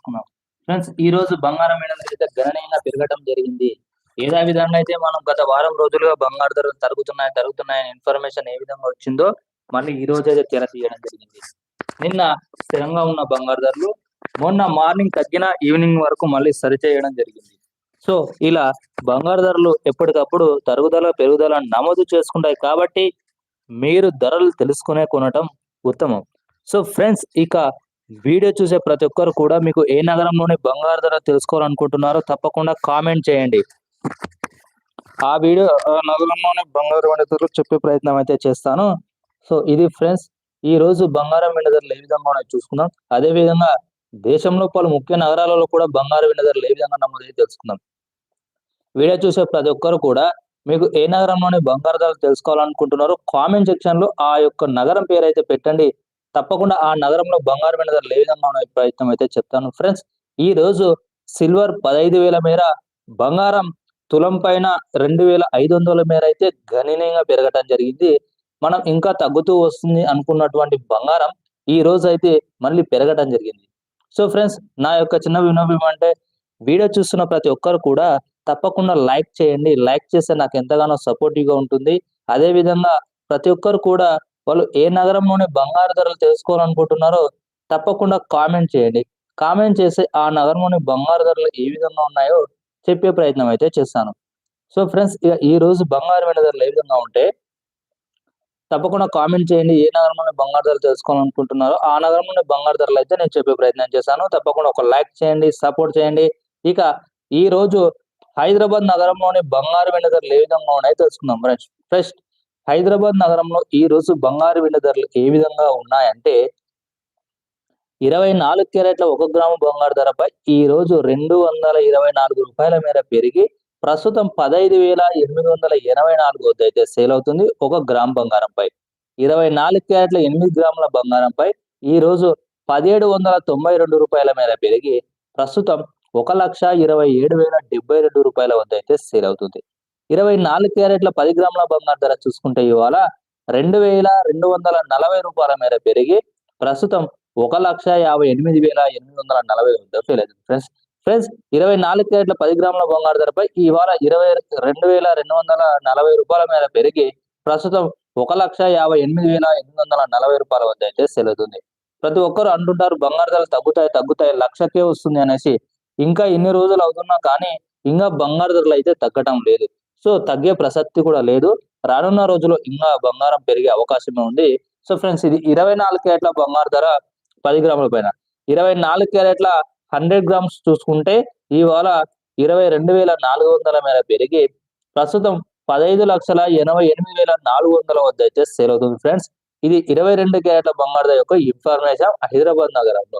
తెలుసుకున్నాం ఫ్రెండ్స్ ఈ రోజు బంగారం మీద అయితే గణనీయంగా పెరగడం జరిగింది. ఏదా విధంగా అయితే మనం గత వారం రోజులుగా బంగారు ధరలు తరుగుతున్నాయి తరుగుతున్నాయని ఇన్ఫర్మేషన్ ఏ విధంగా వచ్చిందో మళ్ళీ ఈ రోజు అయితే తెర తీయడం జరిగింది. నిన్న స్థిరంగా ఉన్న బంగారు ధరలు మొన్న మార్నింగ్ తగ్గిన ఈవినింగ్ వరకు మళ్ళీ సరిచేయడం జరిగింది. సో ఇలా బంగారు ధరలు ఎప్పటికప్పుడు తరుగుదల పెరుగుదల నమోదు చేసుకుంటాయి కాబట్టి మీరు ధరలు తెలుసుకునే కొనటం ఉత్తమం. సో ఫ్రెండ్స్ ఇక వీడియో చూసే ప్రతి ఒక్కరు కూడా మీకు ఏ నగరంలోని బంగారు ధర తెలుసుకోవాలనుకుంటున్నారో తప్పకుండా కామెంట్ చేయండి. ఆ వీడియో ఆ నగరంలోని బంగారు వెండి ధరలు చెప్పే ప్రయత్నం అయితే చేస్తాను. సో ఇది ఫ్రెండ్స్ ఈ రోజు బంగారం వెండి ధరలు ఏ విధంగా ఉన్నాయో చూసుకుందాం. అదే విధంగా దేశంలో పలు ముఖ్య నగరాలలో కూడా బంగారు వెండి ధరలు ఏ విధంగా నమోదు తెలుసుకుందాం. వీడియో చూసే ప్రతి ఒక్కరు కూడా మీకు ఏ నగరంలోని బంగారు ధరలు తెలుసుకోవాలనుకుంటున్నారో కామెంట్ సెక్షన్లో ఆ యొక్క నగరం పేరు అయితే పెట్టండి. తప్పకుండా ఆ నగరంలో బంగారు వెండి ధరలు ఏ విధంగా ఉన్న ప్రయత్నం అయితే చెప్తాను. ఫ్రెండ్స్ ఈ రోజు సిల్వర్ పదహైదు వేల మేర బంగారం తులం పైన రెండు వేల ఐదు వందల మేర అయితే గణనీయంగా పెరగటం జరిగింది. మనం ఇంకా తగ్గుతూ వస్తుంది అనుకున్నటువంటి బంగారం ఈ రోజు అయితే మళ్ళీ పెరగటం జరిగింది. సో ఫ్రెండ్స్ నా యొక్క చిన్న వినోభం అంటే వీడియో చూస్తున్న ప్రతి ఒక్కరు కూడా తప్పకుండా లైక్ చేయండి. లైక్ చేస్తే నాకు ఎంతగానో సపోర్టివ్గా ఉంటుంది. అదే విధంగా ప్రతి ఒక్కరు కూడా వాళ్ళు ఏ నగరంలోని బంగారు ధరలు తెలుసుకోవాలనుకుంటున్నారో తప్పకుండా కామెంట్ చేయండి. కామెంట్ చేసి ఆ నగరంలోని బంగారు ధరలు ఏ విధంగా ఉన్నాయో చెప్పే ప్రయత్నం అయితే చేస్తాను. సో ఫ్రెండ్స్ ఇక ఈ రోజు బంగారు వెండి ధరలు ఏ విధంగా ఉంటే తప్పకుండా కామెంట్ చేయండి. ఏ నగరంలోనే బంగారు ధరలు తెలుసుకోవాలనుకుంటున్నారో ఆ నగరంలోని బంగారు ధరలు అయితే నేను చెప్పే ప్రయత్నం చేశాను తప్పకుండా ఒక లైక్ చేయండి సపోర్ట్ చేయండి. ఇక ఈ రోజు హైదరాబాద్ నగరంలోని బంగారు వెండి ధరలు ఏ విధంగా ఉన్నాయో తెలుసుకుందాం. ఫ్రెండ్స్ ఫస్ట్ హైదరాబాద్ నగరంలో ఈ రోజు బంగారు వెండి ధరలు ఏ విధంగా ఉన్నాయంటే ఇరవై నాలుగు క్యారెట్ల ఒక గ్రాము బంగారు ధరపై ఈ రోజు రెండు వందల ఇరవై నాలుగు రూపాయల మేర పెరిగి ప్రస్తుతం పదహైదు వేల ఎనిమిది వందల ఎనభై నాలుగు వద్ద అయితే సేల్ అవుతుంది ఒక గ్రామ్ బంగారంపై. ఇరవై నాలుగు క్యారెట్ల ఎనిమిది గ్రాముల బంగారంపై ఈ రోజు పదిహేడు వందల తొంభై రెండు రూపాయల మేర పెరిగి ప్రస్తుతం ఒక లక్ష ఇరవై ఏడు వేల డెబ్బై రెండు రూపాయల వద్ద అయితే సేల్ అవుతుంది. ఇరవై నాలుగు క్యారెట్ల పది గ్రాముల బంగారు ధర చూసుకుంటే ఇవాళ రెండు వేల రెండు వందల నలభై రూపాయల మేర పెరిగి ప్రస్తుతం ఒక లక్ష యాభై ఎనిమిది వేల ఎనిమిది వందల నలభై వద్ద ఫ్రెండ్స్ ఫ్రెండ్స్ ఇరవై నాలుగు క్యారెట్ల పది గ్రాముల బంగారు ధరపై ఇవాళ ఇరవై రెండు వేల రెండు వందల నలభై రూపాయల మేర పెరిగి ప్రస్తుతం ఒక లక్ష యాభై ఎనిమిది వేల ఎనిమిది వందల నలభై రూపాయల వద్ద అయితే సేల్ అవుతుంది ప్రతి ఒక్కరు అంటుంటారు బంగారు ధరలు తగ్గుతాయి తగ్గుతాయి లక్షకే వస్తుంది అనేసి. ఇంకా ఇన్ని రోజులు అవుతున్నా కానీ ఇంకా బంగారు ధరలు అయితే తగ్గటం లేదు. సో తగ్గే ప్రసక్తి కూడా లేదు. రానున్న రోజుల్లో ఇంకా బంగారం పెరిగే అవకాశమే ఉంది. సో ఫ్రెండ్స్ ఇది ఇరవై నాలుగు క్యారెట్ల బంగారు ధర పది గ్రాముల పైన. ఇరవై నాలుగు క్యారెట్ల హండ్రెడ్ గ్రామ్స్ చూసుకుంటే ఇవాళ ఇరవై రెండు వేల నాలుగు వందల మేర పెరిగి ప్రస్తుతం పదహైదు లక్షల ఎనభై ఎనిమిది వేల నాలుగు వందల వద్ద అయితే సేల్ అవుతుంది ఫ్రెండ్స్. ఇది ఇరవై రెండు క్యారెట్ల బంగారు ధర యొక్క ఇన్ఫర్మేషన్ హైదరాబాద్ నగరంలో.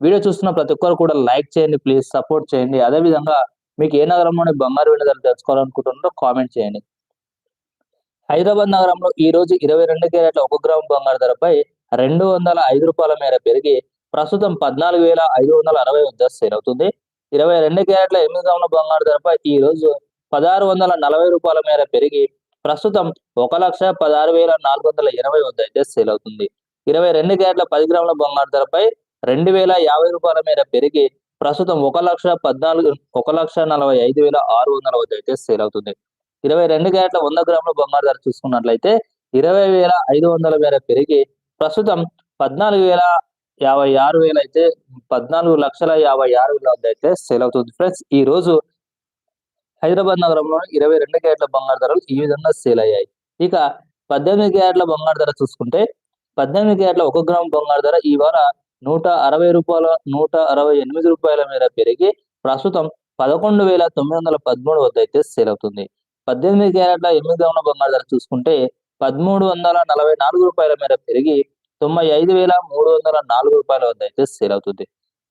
వీడియో చూస్తున్న ప్రతి ఒక్కరు కూడా లైక్ చేయండి ప్లీజ్ సపోర్ట్ చేయండి. అదే విధంగా మీకు ఏ నగరంలోని బంగారు వెండి ధర తెలుసుకోవాలనుకుంటున్నారో కామెంట్ చేయండి. హైదరాబాద్ నగరంలో ఈ రోజు ఇరవై రెండు క్యారెట్ల ఒక గ్రాము బంగారు ధరపై రెండు వందల ఐదు రూపాయల మేర పెరిగి ప్రస్తుతం పద్నాలుగు వేల ఐదు వందల అరవై వద్ద సేల్ అవుతుంది. ఇరవై రెండు క్యారెట్ల ఎనిమిది గ్రాముల బంగారు ధరపై ఈ రోజు పదహారు వందల నలభై రూపాయల మేర పెరిగి ప్రస్తుతం ఒక లక్ష పదహారు వేల నాలుగు వందల ఎనభై వద్ద అయితే సేల్ అవుతుంది. ఇరవై రెండు క్యారెట్ల పది గ్రాముల బంగారు ధరపై రెండు వేల యాభై రూపాయల మేర పెరిగి ప్రస్తుతం ఒక లక్ష పద్నాలుగు ఒక లక్ష నలభై ఐదు వేల ఆరు వందల వద్ద అయితే సేల్ అవుతుంది. ఇరవై రెండు క్యారెట్ల వంద గ్రాముల బంగారు ధర చూసుకున్నట్లయితే ఇరవై వేల ఐదు వందల మేర పెరిగి ప్రస్తుతం పద్నాలుగు వేల యాభై ఆరు వేలు అయితే పద్నాలుగు లక్షల యాభై ఆరు వేల వద్ద అయితే సేల్ అవుతుంది. ఫ్రెండ్స్ ఈ రోజు హైదరాబాద్ నగరంలో ఇరవై రెండు క్యారెట్ల బంగారు ధరలు ఈ విధంగా సేల్ అయ్యాయి. ఇక పద్దెనిమిది క్యారెట్ల బంగారు ధర చూసుకుంటే పద్దెనిమిది క్యారెట్ల ఒక గ్రామ్ బంగారు ధర ఈ వారం నూట అరవై రూపాయల నూట అరవై ఎనిమిది రూపాయల మేర పెరిగి ప్రస్తుతం పదకొండు వేల తొమ్మిది వందల పదమూడు వద్ద అయితే సేల్ అవుతుంది. పద్దెనిమిది క్యారెట్ల ఎనిమిది గ్రాముల బంగారు ధర చూసుకుంటే పదమూడు వందల నలభై నాలుగు రూపాయల మేర పెరిగి తొంభై ఐదు వేల మూడు వందల నాలుగు రూపాయల వద్ద అయితే సేల్ అవుతుంది.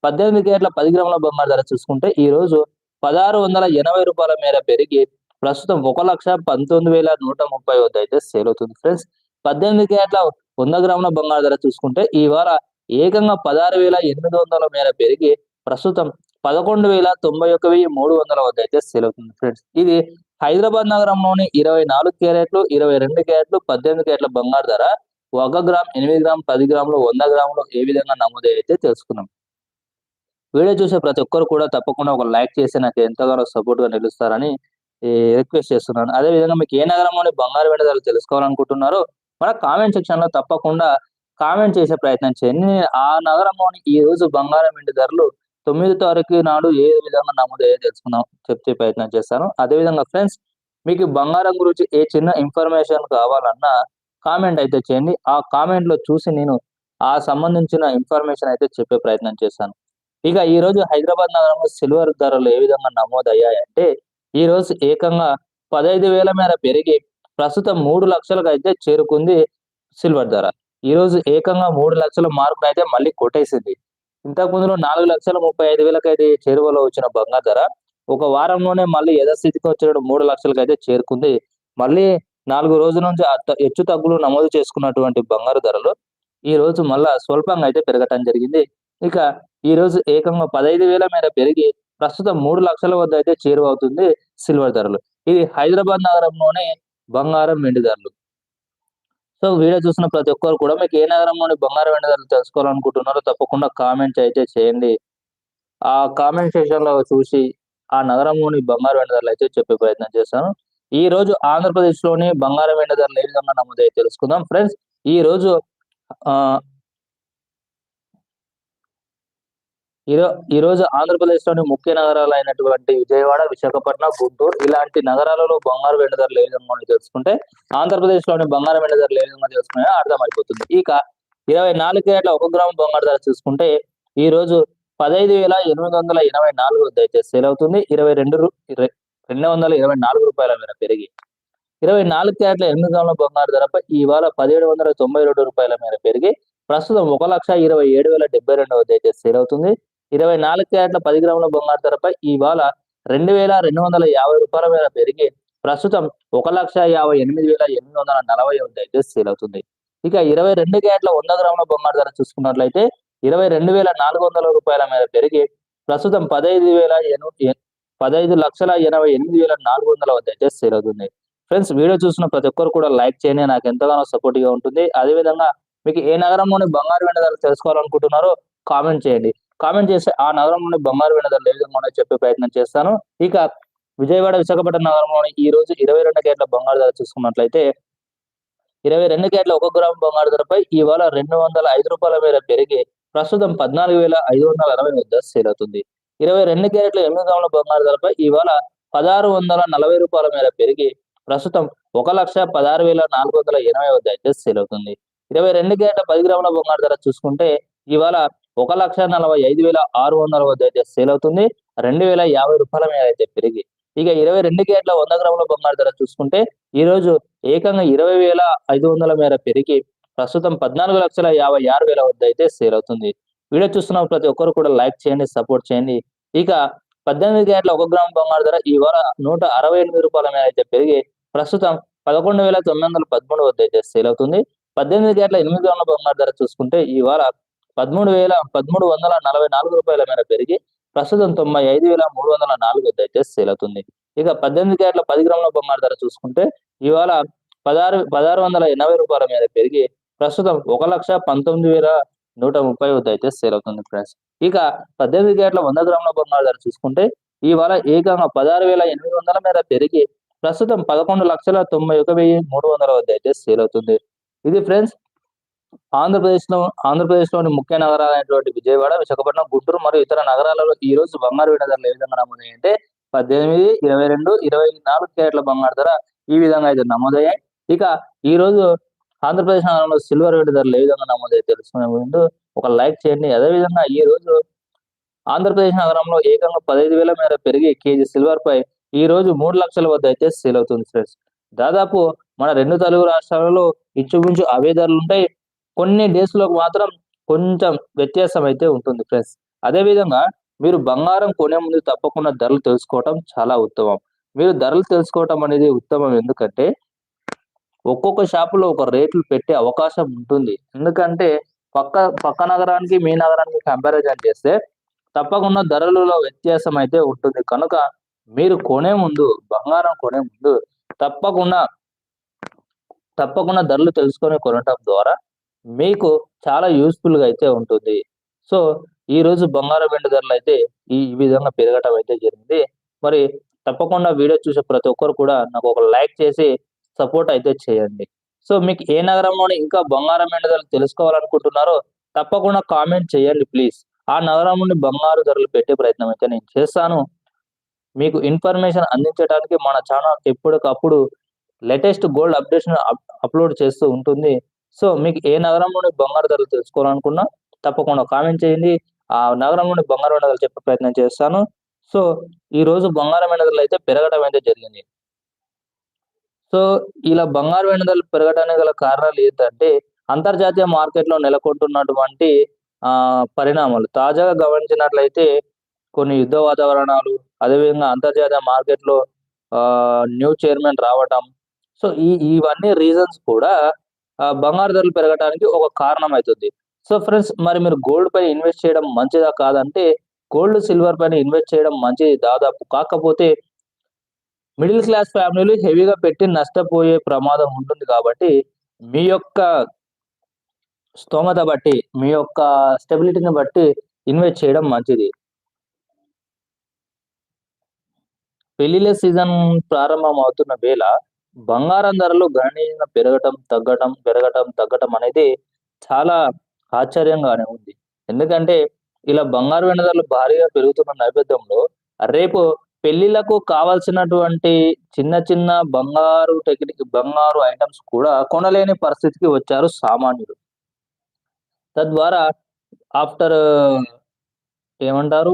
పద్దెనిమిది క్యారెట్ల పది గ్రాముల బంగారు ధర చూసుకుంటే ఈ రోజు పదహారు వందల ఎనభై రూపాయల మేర పెరిగి ప్రస్తుతం ఒక లక్ష పంతొమ్మిది వేల నూట ముప్పై వద్ద అయితే సేల్ అవుతుంది. ఫ్రెండ్స్ పద్దెనిమిది క్యారెట్ల వంద గ్రాముల బంగారు ధర చూసుకుంటే ఈ వార ఏకంగా పదహారు వేల ఎనిమిది వందల మేర పెరిగి ప్రస్తుతం పదకొండు వేల తొంభై ఒక వెయ్యి మూడు వందల వద్ద అయితే సేల్ అవుతుంది ఫ్రెండ్స్. ఇది హైదరాబాద్ నగరంలోని ఇరవై నాలుగు క్యారెట్లు ఇరవై రెండు క్యారెట్లు పద్దెనిమిది క్యారెట్ల బంగారు ధర ఒక గ్రామ్ ఎనిమిది గ్రామ్ పది గ్రాములు వంద గ్రాములు ఏ విధంగా నమోదు అయితే తెలుసుకున్నాం. వీడియో చూసే ప్రతి ఒక్కరు కూడా తప్పకుండా ఒక లైక్ చేసి నాకు ఎంతగానో సపోర్ట్గా నిలుస్తారని రిక్వెస్ట్ చేస్తున్నాను. అదే విధంగా మీకు ఏ నగరంలోని బంగారు వెండి ధరలు తెలుసుకోవాలనుకుంటున్నారో మన కామెంట్ సెక్షన్లో తప్పకుండా కామెంట్ చేసే ప్రయత్నం చేయండి. ఆ నగరంలోని ఈ రోజు బంగారం ఇంటి ధరలు తొమ్మిది తారీఖు నాడు ఏ విధంగా నమోదయ్యో తెలుసుకుందాం చెప్తే ప్రయత్నం చేస్తాను. అదే విధంగా ఫ్రెండ్స్ మీకు బంగారం గురించి ఏ చిన్న ఇన్ఫర్మేషన్ కావాలన్నా కామెంట్ అయితే చేయండి. ఆ కామెంట్లో చూసి నేను ఆ సంబంధించిన ఇన్ఫర్మేషన్ అయితే చెప్పే ప్రయత్నం చేశాను ఇక ఈ రోజు హైదరాబాద్ నగరంలో సిల్వర్ ధరలు ఏ విధంగా నమోదయ్యాయంటే ఈ రోజు ఏకంగా పదహైదు వేల మేర పెరిగి ప్రస్తుతం మూడు లక్షలకు అయితే చేరుకుంది సిల్వర్ ధర. ఈ రోజు ఏకంగా మూడు లక్షల మార్కును అయితే మళ్ళీ కొట్టేసింది. ఇంతకు ముందులో నాలుగు లక్షల ముప్పై ఐదు వేలకైతే చేరువలో వచ్చిన బంగారు ధర ఒక వారంలోనే మళ్ళీ యథాస్థితికి వచ్చిన మూడు లక్షలకు అయితే చేరుకుంది. మళ్ళీ నాలుగు రోజుల నుంచి హెచ్చు తగ్గులు నమోదు చేసుకున్నటువంటి బంగారు ధరలు ఈ రోజు మళ్ళా స్వల్పంగా అయితే పెరగటం జరిగింది. ఇక ఈ రోజు ఏకంగా పదహైదు వేల మేర పెరిగి ప్రస్తుతం మూడు లక్షల వద్ద అయితే చేరువవుతుంది సిల్వర్ ధరలు. ఇది హైదరాబాద్ నగరంలోనే బంగారం వెండి ధరలు. సో వీడియో చూసిన ప్రతి ఒక్కరు కూడా మీకు ఏ నగరంలోని బంగారం వెండి ధరలు తెలుసుకోవాలనుకుంటున్నారో తప్పకుండా కామెంట్స్ అయితే చేయండి. ఆ కామెంట్ సెక్షన్లో చూసి ఆ నగరంలోని బంగారు వెండి ధరలు అయితే చెప్పే ప్రయత్నం చేస్తాను. ఈ రోజు ఆంధ్రప్రదేశ్లోని బంగారం వెండి ధరలు ఏ విధంగా నమోదయ్యి తెలుసుకుందాం. ఫ్రెండ్స్ ఈ రోజు ఆ ఈ రోజు ఆంధ్రప్రదేశ్లోని ముఖ్య నగరాలు అయినటువంటి విజయవాడ విశాఖపట్నం గుంటూరు ఇలాంటి నగరాలలో బంగారు వెండి ధరలు ఏ విధంగా తెలుసుకుంటే ఆంధ్రప్రదేశ్లోని బంగారం వెండి ధరలు ఏ విధంగా తెలుసుకున్నాయో అర్థమైపోతుంది. ఇక ఇరవై నాలుగు కేట్ల ఒక గ్రాము బంగారు ధర చూసుకుంటే ఈ రోజు పదహైదు వేల ఎనిమిది వందల ఎనభై నాలుగు వద్ద అయితే సేల్ అవుతుంది. ఇరవై రెండు రెండు వందల ఇరవై నాలుగు రూపాయల మేర పెరిగి ఇరవై నాలుగు క్యారెట్ల ఎనిమిది గ్రాముల బంగారు ధరపై ఇవాళ పదిహేడు వందల తొంభై రెండు రూపాయల మేర పెరిగి ప్రస్తుతం ఒక లక్ష ఇరవై ఏడు వేల డెబ్బై రెండు వద్ద అయితే సేల్ అవుతుంది. ఇరవై నాలుగు క్యారెట్ల పది గ్రాముల బంగారు ధరపై ఇవాళ రెండు వేల రెండు వందల యాభై రూపాయల మేర పెరిగి ప్రస్తుతం ఒక లక్ష యాభై ఎనిమిది వేల ఎనిమిది వందల నలభై వద్ద అయితే సేల్ అవుతుంది. ఇక ఇరవై రెండు క్యారెట్ల వంద గ్రాముల బంగారు ధర చూసుకున్నట్లయితే ఇరవై రెండు వేల నాలుగు వందల రూపాయల మేర పెరిగి ప్రస్తుతం పదహైదు వేల పదహైదు లక్షల ఎనభై ఎనిమిది వేల నాలుగు వందల వద్ద అయితే సేల్ అవుతుంది. ఫ్రెండ్స్ వీడియో చూసిన ప్రతి ఒక్కరు కూడా లైక్ చేయండి. నాకు ఎంతగానో సపోర్ట్గా ఉంటుంది. అదే విధంగా మీకు ఏ నగరంలోని బంగారు వెంట ధర తెలుసుకోవాలనుకుంటున్నారో కామెంట్ చేయండి. కామెంట్ చేస్తే ఆ నగరంలోని బంగారు వినదలు ధరలు ఏ విధంగా చెప్పే ప్రయత్నం చేస్తాను. ఇక విజయవాడ విశాఖపట్నం నగరంలోని ఈ రోజు ఇరవై రెండు గేట్ల బంగారు ధర చూసుకున్నట్లయితే ఇరవై రెండు గేట్ల ఒక గ్రాము బంగారు ధరపై ఇవాళ రెండు వందల ఐదు రూపాయల మేర పెరిగి ప్రస్తుతం పద్నాలుగు వేల ఐదు వందల అరవై వద్ద సేల్ అవుతుంది. ఇరవై రెండు క్యారెట్ల ఎనిమిది గ్రాముల బంగారు ధరపై ఇవాళ పదహారు వందల నలభై రూపాయల మేర పెరిగి ప్రస్తుతం ఒక లక్ష పదహారు వేల నాలుగు వందల ఎనభై వద్ద అయితే సేల్ అవుతుంది. ఇరవై రెండు క్యారెట్ల పది గ్రాముల బంగారు ధర చూసుకుంటే ఇవాళ ఒక లక్ష నలభై ఐదు వేల ఆరు వందల వద్ద అయితే సేల్ అవుతుంది. రెండు వేల యాభై రూపాయల మీద అయితే పెరిగి. ఇక ఇరవై రెండు గేట్ల వంద గ్రాముల బంగారు ధర చూసుకుంటే ఈ రోజు ఏకంగా ఇరవై వేల ఐదు వందల మేర పెరిగి ప్రస్తుతం పద్నాలుగు లక్షల యాభై ఆరు వేల వద్ద అయితే సేల్ అవుతుంది. వీడియో చూస్తున్న ప్రతి ఒక్కరు కూడా లైక్ చేయండి సపోర్ట్ చేయండి. ఇక పద్దెనిమిది గేట్ల ఒక గ్రాము బంగారు ధర ఈ వారం నూట అరవై ఎనిమిది రూపాయల మీద అయితే పెరిగి ప్రస్తుతం పదకొండు వేల తొమ్మిది వందల పదమూడు వద్ద అయితే సేల్ అవుతుంది. పద్దెనిమిది గేట్ల ఎనిమిది గ్రాముల బంగారు ధర చూసుకుంటే ఈ వారం పదమూడు వేల పదమూడు వందల నలభై నాలుగు రూపాయల మేర పెరిగి ప్రస్తుతం తొంభై ఐదు వేల మూడు వందల నాలుగు వద్ద అయితే సేల్ అవుతుంది ఇక పద్దెనిమిది క్యారెట్ల పది గ్రాముల బంగారు ధర చూసుకుంటే ఇవాళ పదహారు పదహారు వందల ఎనభై రూపాయల మీద పెరిగి ప్రస్తుతం ఒక లక్ష పంతొమ్మిది వేల నూట ముప్పై వద్ద అయితే సేల్ అవుతుంది ఫ్రెండ్స్. ఇక పద్దెనిమిది గేట్ల వంద గ్రాముల బంగారు ధర చూసుకుంటే ఇవాళ ఏకంగా పదహారు వేల ఎనిమిది వందల మీద పెరిగి ప్రస్తుతం పదకొండు లక్షల తొంభై ఒక వెయ్యి మూడు వందల వద్ద అయితే సేల్ అవుతుంది ఇది ఫ్రెండ్స్ ఆంధ్రప్రదేశ్ ఆంధ్రప్రదేశ్లోని ఆంధ్రప్రదేశ్లోని ముఖ్య నగరాలైనటువంటి విజయవాడ విశాఖపట్నం గుంటూరు మరియు ఇతర నగరాలలో ఈ రోజు బంగారు విడ ధరలు ఏ విధంగా నమోదయ్యాయి పద్దెనిమిది ఇరవై రెండు ఇరవై నాలుగు కేట్ల బంగారు ధర ఈ విధంగా అయితే నమోదయ్యాయి. ఇక ఈ రోజు ఆంధ్రప్రదేశ్ నగరంలో సిల్వర్ వెండి ధరలు ఏ విధంగా నమోదయ్యి తెలుసుకునే ముందు ఒక లైక్ చేయండి. అదేవిధంగా ఈ రోజు ఆంధ్రప్రదేశ్ నగరంలో ఏకంగా పదహైదు వేల మేర పెరిగి కేజీ సిల్వర్ పై ఈ రోజు మూడు లక్షల వద్ద అయితే సేల్ అవుతుంది ఫ్రెండ్స్. దాదాపు మన రెండు తెలుగు రాష్ట్రాలలో ఇంచుమించు అవే ధరలు ఉంటాయి. కొన్ని డేస్లో మాత్రం కొంచెం వ్యత్యాసం అయితే ఉంటుంది ఫ్రెండ్స్. అదే విధంగా మీరు బంగారం కొనే ముందు తప్పకుండా ధరలు తెలుసుకోవటం చాలా ఉత్తమం. మీరు ధరలు తెలుసుకోవటం అనేది ఉత్తమం ఎందుకంటే ఒక్కొక్క షాపులో ఒక రేట్లు పెట్టే అవకాశం ఉంటుంది. ఎందుకంటే పక్క పక్క నగరానికి మీ నగరానికి కంపారిజన్ చేస్తే తప్పకుండా ధరలలో వ్యత్యాసం అయితే ఉంటుంది. కనుక మీరు కొనే ముందు బంగారం కొనే ముందు తప్పకుండా తప్పకుండా ధరలు తెలుసుకొని కొనటం ద్వారా మీకు చాలా యూస్ఫుల్గా అయితే ఉంటుంది. సో ఈ రోజు బంగారం వెండి ధరలు అయితే ఈ విధంగా పెరగటం అయితే జరిగింది. మరి తప్పకుండా వీడియో చూసే ప్రతి ఒక్కరు కూడా నాకు ఒక లైక్ చేసి సపోర్ట్ అయితే చేయండి. సో మీకు ఏ నగరంలోని ఇంకా బంగారం వెండి ధరలు తెలుసుకోవాలనుకుంటున్నారో తప్పకుండా కామెంట్ చేయండి ప్లీజ్. ఆ నగరం నుండి బంగారు ధరలు పెట్టే ప్రయత్నం అయితే నేను చేస్తాను. మీకు ఇన్ఫర్మేషన్ అందించడానికి మన ఛానల్ ఎప్పటికప్పుడు లేటెస్ట్ గోల్డ్ అప్డేషన్ అప్లోడ్ చేస్తూ ఉంటుంది. సో మీకు ఏ నగరం నుండి బంగారు ధరలు తెలుసుకోవాలనుకున్నా తప్పకుండా కామెంట్ చేయండి. ఆ నగరం నుండి ధరలు చెప్పే ప్రయత్నం చేస్తాను. సో ఈ రోజు బంగారం ధరలు అయితే పెరగడం అయితే జరిగింది. సో ఇలా బంగారు ధరలు పెరగడానికి గల కారణాలు ఏంటంటే అంతర్జాతీయ మార్కెట్లో నెలకొంటున్నటువంటి ఆ పరిణామాలు. తాజాగా గమనించినట్లయితే కొన్ని యుద్ధ వాతావరణాలు అదేవిధంగా అంతర్జాతీయ మార్కెట్లో ఆ న్యూ చైర్మన్ రావటం. సో ఈ ఇవన్నీ రీజన్స్ కూడా బంగారు ధరలు పెరగడానికి ఒక కారణం అవుతుంది సో ఫ్రెండ్స్ మరి మీరు గోల్డ్ పై ఇన్వెస్ట్ చేయడం మంచిదా కాదంటే గోల్డ్ సిల్వర్ పైన ఇన్వెస్ట్ చేయడం మంచిది దాదాపు. కాకపోతే మిడిల్ క్లాస్ ఫ్యామిలీలు హెవీగా పెట్టి నష్టపోయే ప్రమాదం ఉంటుంది కాబట్టి మీ యొక్క స్తోమత బట్టి మీ యొక్క స్టెబిలిటీని బట్టి ఇన్వెస్ట్ చేయడం మంచిది. పెళ్ళిళ్ళ సీజన్ ప్రారంభం అవుతున్న వేళ బంగారం ధరలు గణనీయంగా పెరగటం తగ్గటం పెరగటం తగ్గటం అనేది చాలా ఆశ్చర్యంగానే ఉంది. ఎందుకంటే ఇలా బంగారు వెండి ధరలు భారీగా పెరుగుతున్న నేపథ్యంలో రేపు పెళ్ళిళ్ళకు కావాల్సినటువంటి చిన్న చిన్న బంగారు టెక్నిక్ బంగారు ఐటమ్స్ కూడా కొనలేని పరిస్థితికి వచ్చారు సామాన్యులు. తద్వారా ఆఫ్టర్ ఏమంటారు?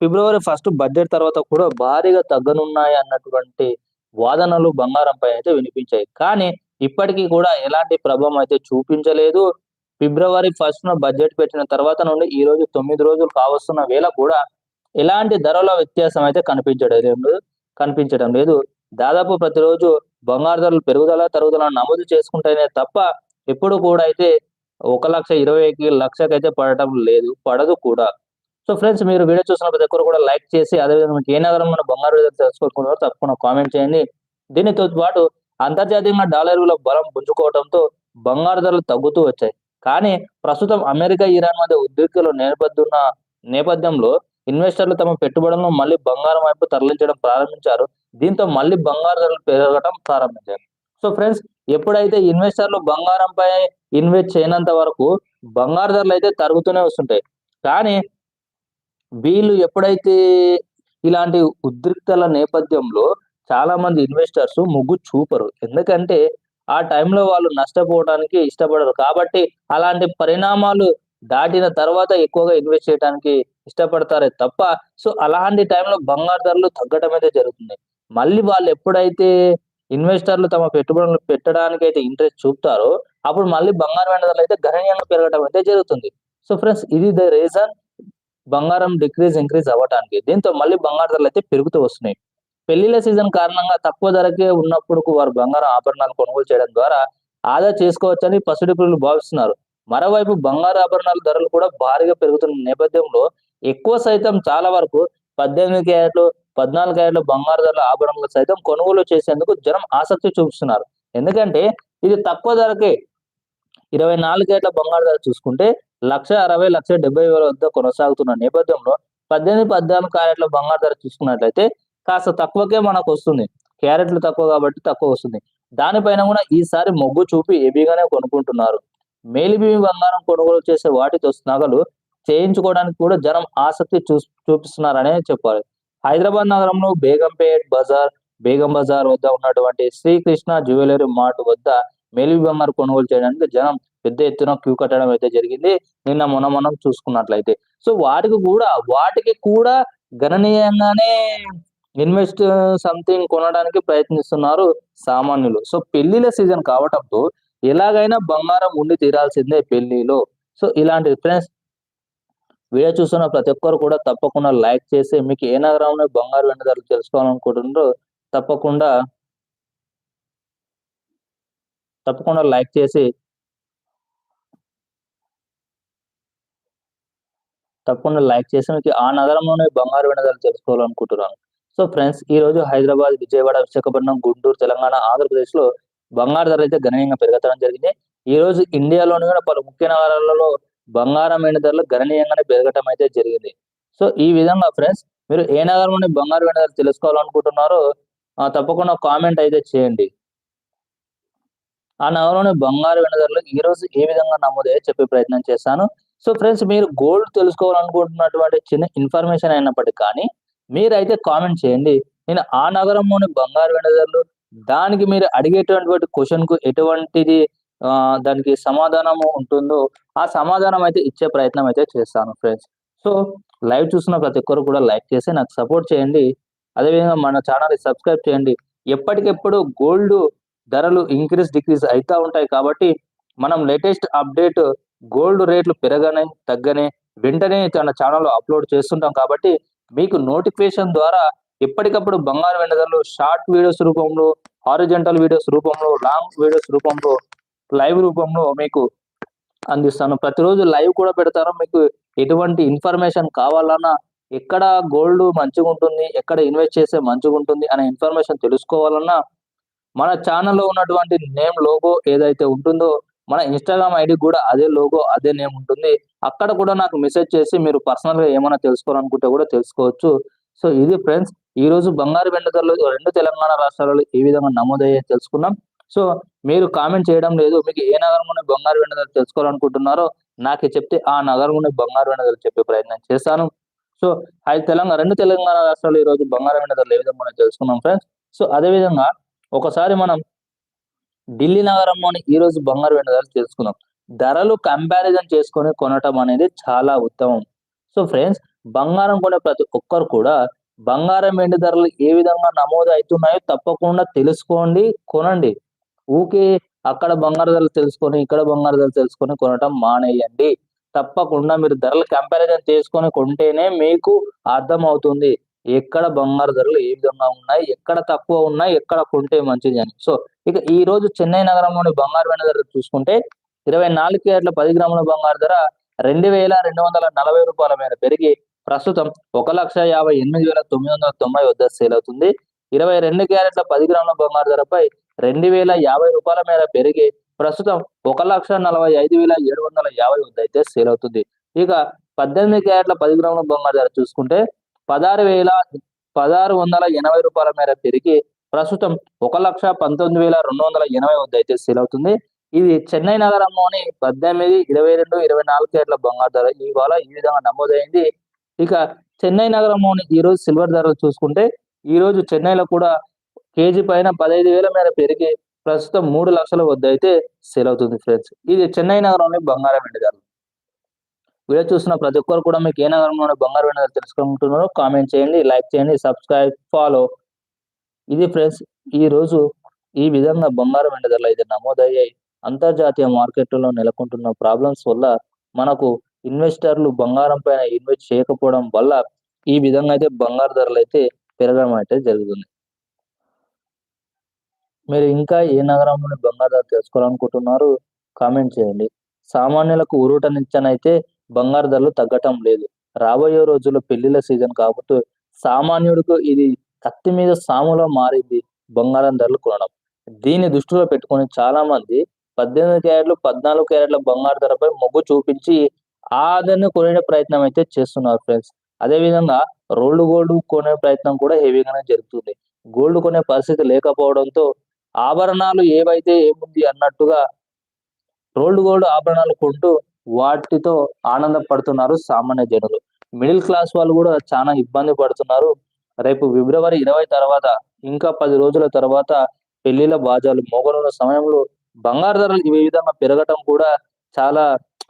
ఫిబ్రవరి ఫస్ట్ బడ్జెట్ తర్వాత కూడా భారీగా తగ్గనున్నాయి అన్నటువంటి వాదనలు బంగారం పైన అయితే వినిపించాయి. కానీ ఇప్పటికీ కూడా ఎలాంటి ప్రభావం అయితే చూపించలేదు. ఫిబ్రవరి ఫస్ట్ను బడ్జెట్ పెట్టిన తర్వాత నుండి ఈ రోజు తొమ్మిది రోజులు కావస్తున్న వేళ కూడా ఎలాంటి ధరల వ్యత్యాసం అయితే కనిపించడం లేదు కనిపించడం లేదు. దాదాపు ప్రతిరోజు బంగారు ధరలు పెరుగుదల తరుగుదల నమోదు చేసుకుంటేనే తప్ప ఎప్పుడు కూడా అయితే ఒక లక్ష ఇరవైకి లక్షకైతే పడటం లేదు పడదు కూడా. సో ఫ్రెండ్స్ మీరు వీడియో చూసిన ప్రతి ఒక్కరు కూడా లైక్ చేసి అదేవిధంగా మీకు ఏ నగరం మన బంగారు తెలుసుకోకుండా తప్పకుండా కామెంట్ చేయండి. దీనితో పాటు అంతర్జాతీయంగా డాలర్ విలువ బలం పుంజుకోవడంతో బంగారు ధరలు తగ్గుతూ వచ్చాయి. కానీ ప్రస్తుతం అమెరికా ఇరాన్ మధ్య ఉద్రిక్తులు నేపథ్యున్న నేపథ్యంలో ఇన్వెస్టర్లు తమ పెట్టుబడులను మళ్ళీ బంగారం వైపు తరలించడం ప్రారంభించారు. దీంతో మళ్ళీ బంగారు ధరలు పెరగడం ప్రారంభించారు. సో ఫ్రెండ్స్ ఎప్పుడైతే ఇన్వెస్టర్లు బంగారంపై ఇన్వెస్ట్ చేయనంత వరకు బంగారు ధరలు అయితే తరుగుతూనే వస్తుంటాయి. కానీ వీళ్ళు ఎప్పుడైతే ఇలాంటి ఉద్రిక్తల నేపథ్యంలో చాలా మంది ఇన్వెస్టర్స్ ముగ్గు చూపరు. ఎందుకంటే ఆ టైంలో వాళ్ళు నష్టపోవడానికి ఇష్టపడరు. కాబట్టి అలాంటి పరిణామాలు దాటిన తర్వాత ఎక్కువగా ఇన్వెస్ట్ చేయడానికి ఇష్టపడతారే తప్ప సో అలాంటి టైంలో బంగారు ధరలు తగ్గడం అయితే జరుగుతుంది. మళ్ళీ వాళ్ళు ఎప్పుడైతే ఇన్వెస్టర్లు తమ పెట్టుబడులు పెట్టడానికి అయితే ఇంట్రెస్ట్ చూపుతారో అప్పుడు మళ్ళీ బంగారు ధరలు అయితే గణనీయంగా పెరగడం అయితే జరుగుతుంది. సో ఫ్రెండ్స్ ఇది ద రీజన్ బంగారం డిక్రీజ్ ఇంక్రీజ్ అవ్వటానికి. దీంతో మళ్ళీ బంగారు ధరలు అయితే పెరుగుతూ వస్తున్నాయి. పెళ్ళిళ్ళ సీజన్ కారణంగా తక్కువ ధరకే ఉన్నప్పుడు వారు బంగారం ఆభరణాలు కొనుగోలు చేయడం ద్వారా ఆదా చేసుకోవచ్చని పసిడి పిల్లలు భావిస్తున్నారు. మరోవైపు బంగారు ఆభరణాల ధరలు కూడా భారీగా పెరుగుతున్న నేపథ్యంలో ఎక్కువ సైతం చాలా వరకు పద్దెనిమిది క్యారెట్లు పద్నాలుగు క్యారెట్లు బంగారు ధరల ఆభరణాలు సైతం కొనుగోలు చేసేందుకు జనం ఆసక్తి చూపిస్తున్నారు. ఎందుకంటే ఇది తక్కువ ధరకే. ఇరవై నాలుగు క్యారెట్ల బంగారు ధర చూసుకుంటే లక్ష అరవై లక్ష డెబ్బై వేల వద్ద కొనసాగుతున్న నేపథ్యంలో పద్దెనిమిది పద్నాలుగు క్యారెట్ల బంగారు ధర చూసుకున్నట్లయితే కాస్త తక్కువకే మనకు వస్తుంది. క్యారెట్లు తక్కువ కాబట్టి తక్కువ వస్తుంది. దానిపైన కూడా ఈసారి మొగ్గు చూపి ఏబీగానే కొనుక్కుంటున్నారు. మేలిబీమి బంగారం కొనుగోలు చేసే వాటితో నగలు చేయించుకోవడానికి కూడా జనం ఆసక్తి చూ చూపిస్తున్నారనే చెప్పాలి. హైదరాబాద్ నగరంలో బేగంపేట్ బజార్ బేగం బజార్ వద్ద ఉన్నటువంటి శ్రీకృష్ణ జ్యువెలరీ మార్ట్ వద్ద మేలిబి బంగారు కొనుగోలు చేయడానికి జనం పెద్ద ఎత్తున క్యూ కట్టడం అయితే జరిగింది. నిన్న మొన్న మనం చూసుకున్నట్లయితే. సో వాటికి కూడా వాటికి కూడా గణనీయంగానే ఇన్వెస్ట్ సంథింగ్ కొనడానికి ప్రయత్నిస్తున్నారు సామాన్యులు. సో పెళ్ళిల సీజన్ కావటంతో ఎలాగైనా బంగారం ఉండి తీరాల్సిందే పెళ్ళిలో సో ఇలాంటి ఫ్రెండ్స్ వీడియో చూస్తున్న ప్రతి ఒక్కరు కూడా తప్పకుండా లైక్ చేసి మీకు ఏ నగరంలో బంగారు వెండి ధరలు తెలుసుకోవాలనుకుంటున్నారో తప్పకుండా తప్పకుండా లైక్ చేసి తప్పకుండా లైక్ చేసి మీకు ఆ నగరంలోనే బంగారు వెండి తెలుసుకోవాలనుకుంటున్నాను. సో ఫ్రెండ్స్ ఈ రోజు హైదరాబాద్ విజయవాడ విశాఖపట్నం గుంటూరు తెలంగాణ ఆంధ్రప్రదేశ్లో బంగారు ధర అయితే గణనీయంగా పెరగడం జరిగింది. ఈ రోజు ఇండియాలోని కూడా పలు ముఖ్య నగరాలలో బంగారం వెండి ధరలు గణనీయంగానే పెరగటం అయితే జరిగింది. సో ఈ విధంగా ఫ్రెండ్స్ మీరు ఏ నగరంలోని బంగారు వెండి ధరలు తెలుసుకోవాలనుకుంటున్నారో తప్పకుండా కామెంట్ అయితే చేయండి. ఆ నగరంలోని బంగారు వెండి ధరలు ఈ రోజు ఏ విధంగా నమోదయ్యో చెప్పే ప్రయత్నం చేస్తాను. సో ఫ్రెండ్స్ మీరు గోల్డ్ తెలుసుకోవాలనుకుంటున్నటువంటి చిన్న ఇన్ఫర్మేషన్ అయినప్పటికీ కానీ మీరైతే కామెంట్ చేయండి. నేను ఆ నగరంలోని బంగారు వెండి ధరలు దానికి మీరు అడిగేటటువంటి క్వశ్చన్కు ఎటువంటిది దానికి సమాధానము ఉంటుందో ఆ సమాధానం అయితే ఇచ్చే ప్రయత్నం అయితే చేస్తాను ఫ్రెండ్స్. సో లైవ్ చూసిన ప్రతి ఒక్కరు కూడా లైక్ చేసి నాకు సపోర్ట్ చేయండి. అదేవిధంగా మన ఛానల్ సబ్స్క్రైబ్ చేయండి. ఎప్పటికెప్పుడు గోల్డ్ ధరలు ఇంక్రీజ్ డిక్రీజ్ అవుతూ ఉంటాయి కాబట్టి మనం లేటెస్ట్ అప్డేట్ గోల్డ్ రేట్లు పెరగనే తగ్గనే వెంటనే తన ఛానల్లో అప్లోడ్ చేస్తుంటాం కాబట్టి మీకు నోటిఫికేషన్ ద్వారా ఎప్పటికప్పుడు బంగారు వెండదలు షార్ట్ వీడియోస్ రూపంలో హారిజెంటల్ వీడియోస్ రూపంలో లాంగ్ వీడియోస్ రూపంలో లైవ్ రూపంలో మీకు అందిస్తాను. ప్రతిరోజు లైవ్ కూడా పెడతాను. మీకు ఎటువంటి ఇన్ఫర్మేషన్ కావాలన్నా ఎక్కడ గోల్డ్ మంచిగా ఉంటుంది ఎక్కడ ఇన్వెస్ట్ చేస్తే మంచిగా ఉంటుంది అనే ఇన్ఫర్మేషన్ తెలుసుకోవాలన్నా మన ఛానల్లో ఉన్నటువంటి నేమ్ లోగో ఏదైతే ఉంటుందో మన ఇన్స్టాగ్రామ్ ఐడి కూడా అదే లోగో అదే నేమ్ ఉంటుంది. అక్కడ కూడా నాకు మెసేజ్ చేసి మీరు పర్సనల్గా ఏమైనా తెలుసుకోవాలనుకుంటే కూడా తెలుసుకోవచ్చు. సో ఇది ఫ్రెండ్స్ ఈ రోజు బంగారు వెండి ధరలు రెండు తెలంగాణ రాష్ట్రాలలో ఏ విధంగా నమోదయ్యే తెలుసుకున్నాం సో మీరు కామెంట్ చేయడం లేదు మీకు ఏ నగరంలోనే బంగారు వెండి తెలుసుకోవాలనుకుంటున్నారో నాకు చెప్తే ఆ నగరంలోనే బంగారు వెండి ధరలు చెప్పే ప్రయత్నం చేస్తాను. సో అది తెలంగాణ రెండు తెలంగాణ రాష్ట్రాలు ఈ రోజు బంగారు వెండి ధరలు ఏ విధంగా మనం తెలుసుకున్నాం ఫ్రెండ్స్ సో అదే విధంగా ఒకసారి మనం ఢిల్లీ నగరంలోని ఈ రోజు బంగారు వెండి ధరలు తెలుసుకుందాం. ధరలు కంపారిజన్ చేసుకొని కొనటం అనేది చాలా ఉత్తమం. సో ఫ్రెండ్స్ బంగారం కొనే ప్రతి ఒక్కరు కూడా బంగారం వెండి ధరలు ఏ విధంగా నమోదు అవుతున్నాయో తప్పకుండా తెలుసుకోండి కొనండి. ఊకే అక్కడ బంగారు ధరలు తెలుసుకొని ఇక్కడ బంగారు ధరలు తెలుసుకొని కొనటం మానేయండి. తప్పకుండా మీరు ధరలు కంపారిజన్ చేసుకొని కొంటేనే మీకు అర్థం అవుతుంది ఎక్కడ బంగారు ధరలు ఏ విధంగా ఉన్నాయి ఎక్కడ తక్కువ ఉన్నాయి ఎక్కడ కొంటే మంచిది అని. సో ఇక ఈ రోజు చెన్నై నగరంలోని బంగారు వెండి ధర చూసుకుంటే ఇరవై నాలుగు క్యారెట్ల పది గ్రాముల బంగారు ధర రెండు వేల రెండు వందల నలభై రూపాయల మేర పెరిగి ప్రస్తుతం ఒక లక్ష యాభై ఎనిమిది వేల తొమ్మిది వందల తొంభై వద్ద సేల్ అవుతుంది. ఇరవై రెండు క్యారెట్ల పది గ్రాముల బంగారు ధరపై రెండు వేల యాభై రూపాయల మేర పెరిగి ప్రస్తుతం ఒక లక్ష నలభై ఐదు వేల ఏడు వందల యాభై వద్ద అయితే సేల్ అవుతుంది. ఇక పద్దెనిమిది క్యారెట్ల పది గ్రాముల బంగారు ధర చూసుకుంటే పదహారు వేల పదహారు వందల ఎనభై రూపాయల మేర పెరిగి ప్రస్తుతం ఒక లక్ష పంతొమ్మిది వేల రెండు వందల ఎనభై వద్ద అయితే సేల్ అవుతుంది. ఇది చెన్నై నగరంలోని పద్దెనిమిది ఇరవై రెండు ఇరవై నాలుగు కేట్ల బంగారు ధర ఇవాళ ఈ విధంగా నమోదైంది. ఇక చెన్నై నగరంలోని ఈ రోజు సిల్వర్ ధరలు చూసుకుంటే ఈ రోజు చెన్నైలో కూడా కేజీ పైన పదహైదు వేల మేర పెరిగి ప్రస్తుతం మూడు లక్షల వద్ద అయితే సేల్ అవుతుంది ఫ్రెండ్స్. ఇది చెన్నై నగరంలోని బంగారం వెండి ధరలు. వీడియో చూసిన ప్రతి ఒక్కరు కూడా మీకు ఏ నగరంలో బంగారు వెండి తెలుసుకుంటున్నారో కామెంట్ చేయండి లైక్ చేయండి సబ్స్క్రైబ్ ఫాలో ఇది ఫ్రెండ్స్ ఈ రోజు ఈ విధంగా బంగారు వెండి ధరలు అయితే నమోదయ్యాయి. అంతర్జాతీయ మార్కెట్లో నెలకొంటున్న ప్రాబ్లమ్స్ వల్ల మనకు ఇన్వెస్టర్లు బంగారం పైన ఇన్వెస్ట్ చేయకపోవడం వల్ల ఈ విధంగా అయితే బంగారు ధరలు అయితే పెరగడం అయితే జరుగుతుంది. మీరు ఇంకా ఏ నగరంలోని బంగారు ధర తెలుసుకోవాలనుకుంటున్నారు కామెంట్ చేయండి. సామాన్యులకు ఊరటనిచ్చనైతే బంగారు ధరలు తగ్గటం లేదు. రాబోయే రోజుల్లో పెళ్ళిళ్ళ సీజన్ కాబట్టి సామాన్యుడికి ఇది కత్తి మీద సాములో మారింది బంగారం ధరలు కొనడం. దీన్ని దృష్టిలో పెట్టుకుని చాలా మంది పద్దెనిమిది క్యారెట్లు పద్నాలుగు క్యారెట్ల బంగారు ధరపై మొగ్గు చూపించి ఆదరణ కొనే ప్రయత్నం అయితే చేస్తున్నారు ఫ్రెండ్స్. అదే విధంగా రోల్డ్ గోల్డ్ కొనే ప్రయత్నం కూడా హెవీగానే జరుగుతుంది. గోల్డ్ కొనే పరిస్థితి లేకపోవడంతో ఆభరణాలు ఏవైతే ఏముంది అన్నట్టుగా రోల్డ్ గోల్డ్ ఆభరణాలు కొంటూ వాటితో ఆనందపడుతున్నారు సామాన్య జనులు. మిడిల్ క్లాస్ వాళ్ళు కూడా చాలా ఇబ్బంది పడుతున్నారు. రేపు ఫిబ్రవరి ఇరవై తర్వాత ఇంకా పది రోజుల తర్వాత పెళ్ళిళ్ళ బాజాలు మోగనున్న సమయంలో బంగారు ధరలు ఈ విధంగా పెరగటం కూడా చాలా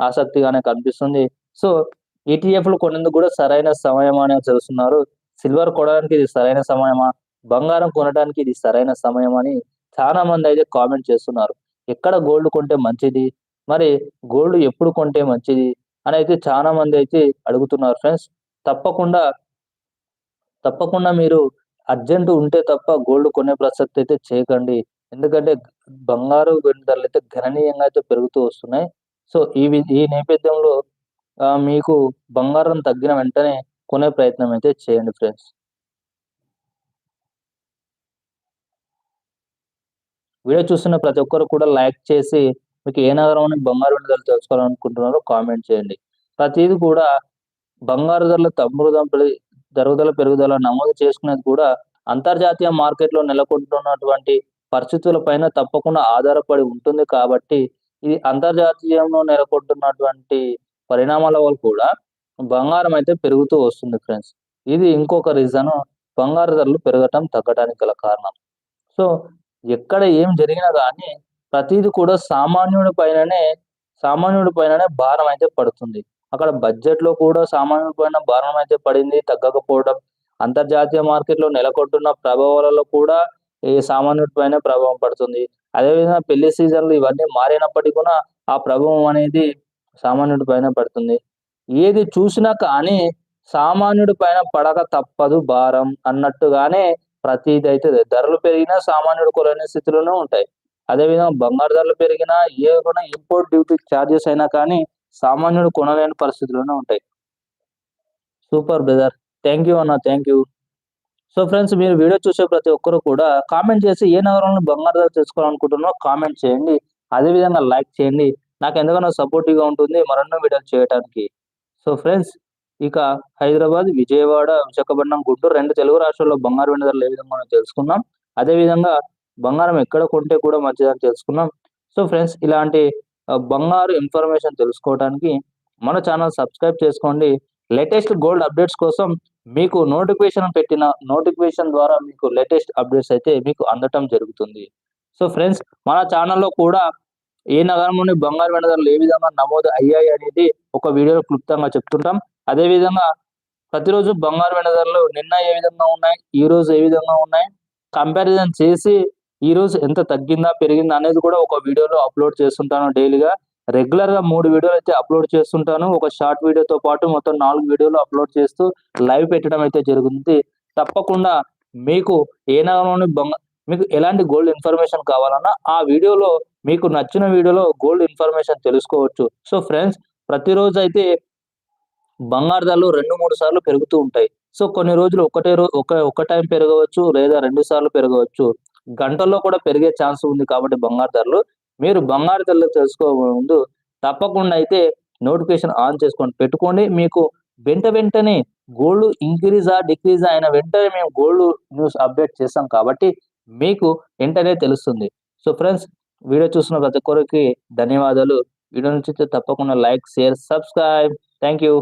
ఆసక్తిగానే కనిపిస్తుంది. సో ఈటీఎఫ్లు కొనేందుకు కూడా సరైన సమయం అని తెలుస్తున్నారు సిల్వర్ కొనడానికి ఇది సరైన సమయమా? బంగారం కొనడానికి ఇది సరైన సమయం అని చాలా మంది అయితే కామెంట్ చేస్తున్నారు. ఎక్కడ గోల్డ్ కొంటే మంచిది? మరి గోల్డ్ ఎప్పుడు కొంటే మంచిది? అని అయితే చాలా మంది అయితే అడుగుతున్నారు ఫ్రెండ్స్. తప్పకుండా తప్పకుండా మీరు అర్జెంట్ ఉంటే తప్ప గోల్డ్ కొనే ప్రసక్తి అయితే చేయకండి. ఎందుకంటే బంగారు వెండి ధరలు అయితే గణనీయంగా అయితే పెరుగుతూ వస్తున్నాయి. సో ఈ ఈ నేపథ్యంలో మీకు బంగారం తగ్గిన వెంటనే కొనే ప్రయత్నం అయితే చేయండి ఫ్రెండ్స్. వీడియో చూస్తున్న ప్రతి ఒక్కరు కూడా లైక్ చేసి మీకు ఏ నగరం బంగారు వెండి ధరలు తెలుసుకోవాలనుకుంటున్నారో కామెంట్ చేయండి. ప్రతిదీ కూడా బంగారు ధరల తమ్ముదం తరుగుదల పెరుగుదల నమోదు చేసుకునేది కూడా అంతర్జాతీయ మార్కెట్లో నెలకొంటున్నటువంటి పరిస్థితుల పైన తప్పకుండా ఆధారపడి ఉంటుంది కాబట్టి ఇది అంతర్జాతీయంలో నెలకొంటున్నటువంటి పరిణామాల వల్ల కూడా బంగారం అయితే పెరుగుతూ వస్తుంది ఫ్రెండ్స్. ఇది ఇంకొక రీజన్ బంగారు ధరలు పెరగటం తగ్గడానికి గల కారణం. సో ఎక్కడ ఏం జరిగినా కానీ ప్రతిది కూడా సామాన్యుడి పైననే సామాన్యుడి పైననే భారం అయితే పడుతుంది. అక్కడ బడ్జెట్లో కూడా సామాన్యుడి పైన భారం అయితే పడింది తగ్గకపోవడం. అంతర్జాతీయ మార్కెట్లో నెలకొంటున్న ప్రభావాలలో కూడా ఈ సామాన్యుడి పైన ప్రభావం పడుతుంది. అదేవిధంగా పెళ్ళి సీజన్లు ఇవన్నీ మారినప్పటికీ కూడా ఆ ప్రభావం అనేది సామాన్యుడి పైన పడుతుంది. ఏది చూసినా కానీ సామాన్యుడి పైన పడక తప్పదు భారం అన్నట్టుగానే ప్రతిదైతే ధరలు పెరిగినా సామాన్యుడు కొలనే స్థితిలోనే ఉంటాయి. అదేవిధంగా బంగారు ధరలు పెరిగినా ఏ కూడా ఇంపోర్ట్ డ్యూటీ ఛార్జెస్ అయినా కానీ సామాన్యుడు కొనలేని పరిస్థితిలోనే ఉంటాయి. సూపర్ బ్రదర్ థ్యాంక్ యూ అన్న. థ్యాంక్ యూ సో ఫ్రెండ్స్ మీరు వీడియో చూసే ప్రతి ఒక్కరు కూడా కామెంట్ చేసి ఏ నగరంలో బంగారు ధర తెలుసుకోవాలనుకుంటున్నారో కామెంట్ చేయండి. అదేవిధంగా లైక్ చేయండి. నాకు ఎంతగానో సపోర్టివ్గా ఉంటుంది మరెన్నో వీడియోలు చేయడానికి సో ఫ్రెండ్స్ ఇక హైదరాబాద్ విజయవాడ విశాఖపట్నం గుంటూరు రెండు తెలుగు రాష్ట్రాల్లో బంగారు వెండి ధరలు ఏ విధంగా తెలుసుకున్నాం అదేవిధంగా బంగారం ఎక్కడ కొంటే కూడా మంచిదని తెలుసుకున్నాం. సో ఫ్రెండ్స్ ఇలాంటి బంగారు ఇన్ఫర్మేషన్ తెలుసుకోవడానికి మన ఛానల్ సబ్స్క్రైబ్ చేసుకోండి. లేటెస్ట్ గోల్డ్ అప్డేట్స్ కోసం మీకు నోటిఫికేషన్ పెట్టిన నోటిఫికేషన్ ద్వారా మీకు లేటెస్ట్ అప్డేట్స్ అయితే మీకు అందటం జరుగుతుంది. సో ఫ్రెండ్స్ మన ఛానల్లో కూడా ఏ నగరంలోని బంగారు వెండి ధరలు ఏ విధంగా నమోదు అయ్యాయి అనేది ఒక వీడియోలో క్లుప్తంగా చెప్తుంటాం. అదే విధంగా ప్రతిరోజు బంగారు వెండి ధరలు నిన్న ఏ విధంగా ఉన్నాయి ఈ రోజు ఏ విధంగా ఉన్నాయి కంపారిజన్ చేసి ఈ రోజు ఎంత తగ్గిందా పెరిగిందా అనేది కూడా ఒక వీడియోలో అప్లోడ్ చేస్తుంటాను డైలీగా. రెగ్యులర్గా మూడు వీడియోలు అయితే అప్లోడ్ చేస్తుంటాను. ఒక షార్ట్ వీడియోతో పాటు మొత్తం నాలుగు వీడియోలు అప్లోడ్ చేస్తూ లైవ్ పెట్టడం అయితే జరుగుతుంది. తప్పకుండా మీకు ఏ నగరంలోని బంగ మీకు ఎలాంటి గోల్డ్ ఇన్ఫర్మేషన్ కావాలన్నా ఆ వీడియోలో మీకు నచ్చిన వీడియోలో గోల్డ్ ఇన్ఫర్మేషన్ తెలుసుకోవచ్చు. సో ఫ్రెండ్స్ ప్రతిరోజు అయితే బంగారు ధరలు రెండు మూడు సార్లు పెరుగుతూ ఉంటాయి. సో కొన్ని రోజులు ఒకటే రోజు ఒక ఒక టైం పెరగవచ్చు లేదా రెండు సార్లు పెరగవచ్చు. గంటల్లో కూడా పెరిగే ఛాన్స్ ఉంది కాబట్టి బంగారు ధరలు. మీరు బంగారు ధరలు తెలుసుకో ముందు తప్పకుండా అయితే నోటిఫికేషన్ ఆన్ చేసుకొని పెట్టుకోండి. మీకు వెంట వెంటనే గోల్డ్ ఇంక్రీజా డిక్రీజా అయిన వెంటనే మేము గోల్డ్ న్యూస్ అప్డేట్ చేస్తాం కాబట్టి మీకు వెంటనే తెలుస్తుంది. సో ఫ్రెండ్స్ వీడియో చూసిన ప్రతి ఒక్కరికి ధన్యవాదాలు. వీడియో నుంచి తప్పకుండా like share subscribe. Thank you